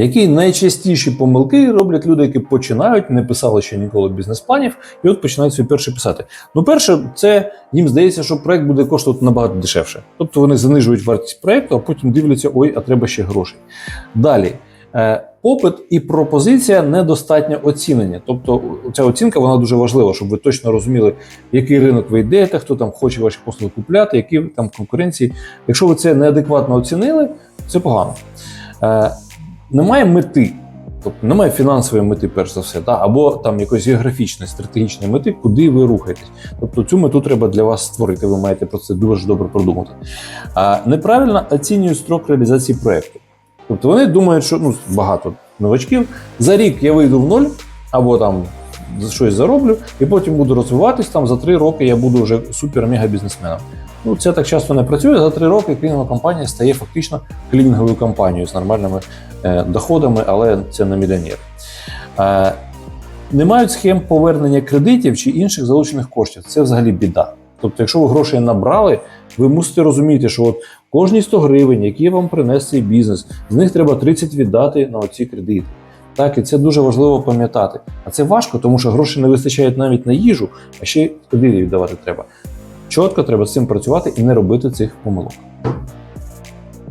Які найчастіші помилки роблять люди, які починають, не писали ще ніколи бізнес-планів, і от починають свій перший писати. Ну, перше, це їм здається, що проект буде коштувати набагато дешевше. Тобто вони занижують вартість проекту, а потім дивляться, ой, а треба ще грошей. Далі. Е, Попит і пропозиція недостатньо оцінені. Тобто ця оцінка вона дуже важлива, щоб ви точно розуміли, який ринок ви йдете, хто там хоче ваші послуги купляти, які там конкуренції. Якщо ви це неадекватно оцінили, це погано. Немає мети, тобто немає фінансової мети, перш за все, та, або там якоїсь географічної, стратегічної мети, куди ви рухаєтесь. Тобто цю мету треба для вас створити. Ви маєте про це дуже добре продумати. А неправильно оцінюють строк реалізації проекту. Тобто вони думають, що ну, багато новачків за рік я вийду в ноль, або там щось зароблю, і потім буду розвиватись. Там за три роки я буду вже супер-мега бізнесменом. Ну, це так часто не працює. За три роки клінінгова компанія стає фактично клінінговою компанією з нормальними доходами, але це не мільйонер. Е, не мають схем повернення кредитів чи інших залучених коштів. Це взагалі біда. Тобто, якщо ви грошей набрали, ви мусите розуміти, що от кожні 100 гривень, які вам принесе цей бізнес, з них треба 30 віддати на оці кредити. Так, і це дуже важливо пам'ятати. А це важко, тому що грошей не вистачають навіть на їжу, а ще й кредити віддавати треба. Чітко треба з цим працювати і не робити цих помилок.